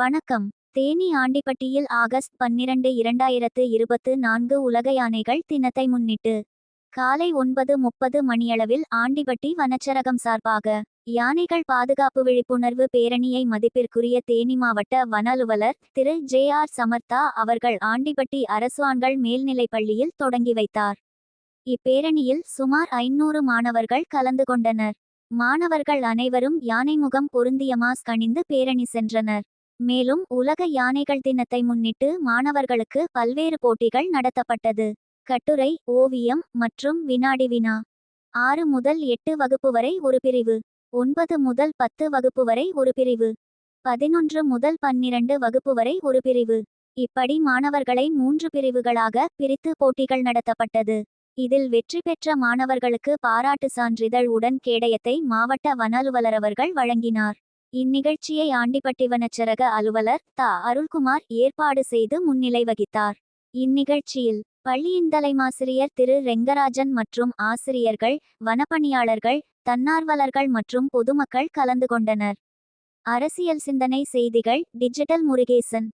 வணக்கம். தேனி ஆண்டிப்பட்டியில் ஆகஸ்ட் பன்னிரண்டு இரண்டாயிரத்து இருபத்து நான்கு உலக யானைகள் தினத்தை முன்னிட்டு காலை ஒன்பது முப்பது மணியளவில் ஆண்டிப்பட்டி வனச்சரகம் சார்பாக யானைகள் பாதுகாப்பு விழிப்புணர்வு பேரணியை மதிப்பிற்குரிய தேனி மாவட்ட வன அலுவலர் திரு. ஜே. ஆர். சமர்த்தா அவர்கள் ஆண்டிப்பட்டி அரசுவான்கள் மேல்நிலைப் பள்ளியில் தொடங்கி வைத்தார். இப்பேரணியில் சுமார் ஐநூறு மாணவர்கள் கலந்து கொண்டனர். மாணவர்கள் அனைவரும் யானை முகம் பொருந்திய மாஸ்க் அணிந்து பேரணி சென்றனர். மேலும் உலக யானைகள் தினத்தை முன்னிட்டு மாணவர்களுக்கு பல்வேறு போட்டிகள் நடத்தப்பட்டது. கட்டுரை ஓவியம் மற்றும் வினாடி வினா. ஆறு முதல் எட்டு வகுப்பு வரை ஒரு பிரிவு. ஒன்பது முதல் பத்து வகுப்பு வரை ஒரு பிரிவு. பதினொன்று முதல் பன்னிரண்டு வகுப்பு வரை ஒரு பிரிவு. இப்படி மாணவர்களை மூன்று பிரிவுகளாக பிரித்து போட்டிகள் நடத்தப்பட்டது. இதில் வெற்றி பெற்ற மாணவர்களுக்கு பாராட்டு சான்றிதழ் உடன் கேடயத்தை மாவட்ட வனலுவலரவர்கள் வழங்கினார். இந்நிகழ்ச்சியை ஆண்டிப்பட்டி வனச்சரக அலுவலர் த. அருள்குமார் ஏற்பாடு செய்து முன்னிலை வகித்தார். இந்நிகழ்ச்சியில் பள்ளியின் தலைமாசிரியர் திரு. ரெங்கராஜன் மற்றும் ஆசிரியர்கள் வனப்பணியாளர்கள் தன்னார்வலர்கள் மற்றும் பொதுமக்கள் கலந்து கொண்டனர். அரசியல் சிந்தனை செய்திகள் டிஜிட்டல் முருகேசன்.